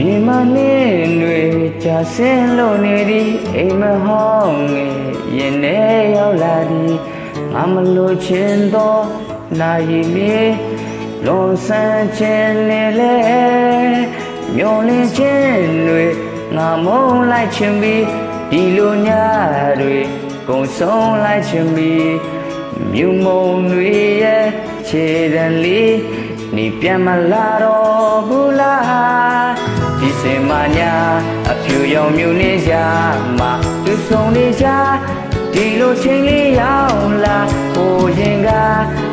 အပြေမနေတွေကြာဆင်းလို့နေသည်အိမ်မဟောင်းငယ်ရင်ထဲရောက်လာသည်ငါမလို့ချင်တော့နာရီလေးလွန်ဆန်းခြင်းနေလေမျောလင်းခြင်းတွေငါမုန်းလိုက်ခြင်းပြီးဒီလိုညတွေကုန်ဆုံးလိုက်ခြင်းပြီးမြူမုံတွေရဲ့ခြေတံလေးနေပြန်မလာတော့ဘူးလားဒီ စင်မညာအဖြူရောင်မြူနေကြမှာသူဆုံးနေကြဒီလိုချင်းလေးရောက်လာဟိုရင်က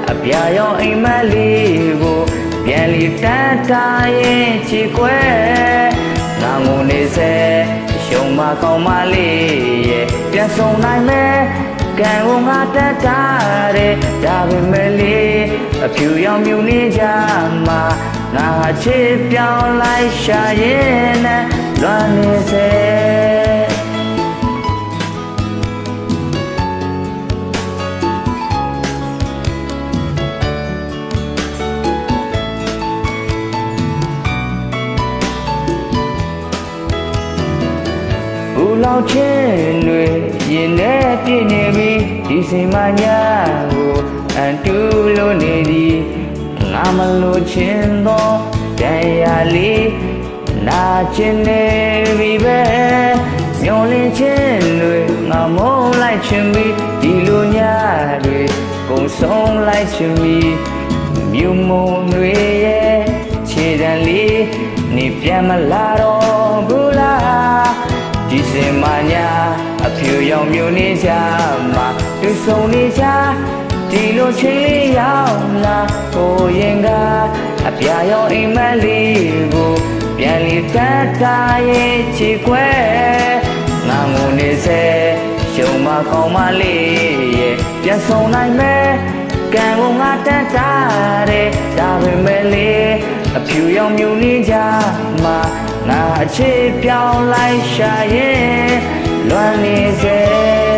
အပြာရောင်အိမ်မက်လေးကိုပြန်လီတန်းတာရင်ချီကွဲငါငုံနေစေရှုံမကောင်းမလေးရဲ့ပြန်ဆုံးနိုင်မယ်ကံကိုငါတက်တာတဲ့ဒါပေမဲ့လေအဖြူရောင်မြူနေကြမှာ ငါချစ်ပြောင်းလိုက်ရှာရင်နဲ့လွမ်းနေစေဘူးလောက်ချင်းတွေရင်ထဲပြည့်နေပြီဒီစိမ်မညာ မလို့ချင်းသောတရားလေးနာချင်နေပြီပဲမျောလင်းချင်းတွေငါမုန်းလိုက်ချင်ပြီဒီလိုညတွေကုန်ဆုံးလိုက်ချင်ပြီမြူမုံတွေရဲ့ခြေတံလေးနေပြန်မလာတော့ဘူးလားဒီစင်မညာအဖြူရောင်မြူနေကြမှာသူဆုံးနေကြ ဒီလိုချင်းလေးရောက်လာကိုရင်ကအပြာရောင်အိမ်မက်လေးကိုပြန်လီတတ်တာရဲ့ချီကွဲငါငုံနေစေရှုံမကောင်းမလေးရဲ့ပြန်ဆုံးနိုင်မယ်ကံကိုငါတက်တာတဲ့ဒါပေမဲ့လေအဖြူရောင်မြူနေကြမှာငါအချစ်ပြောင်းလိုက်ရှာရင်လွမ်းနေစေ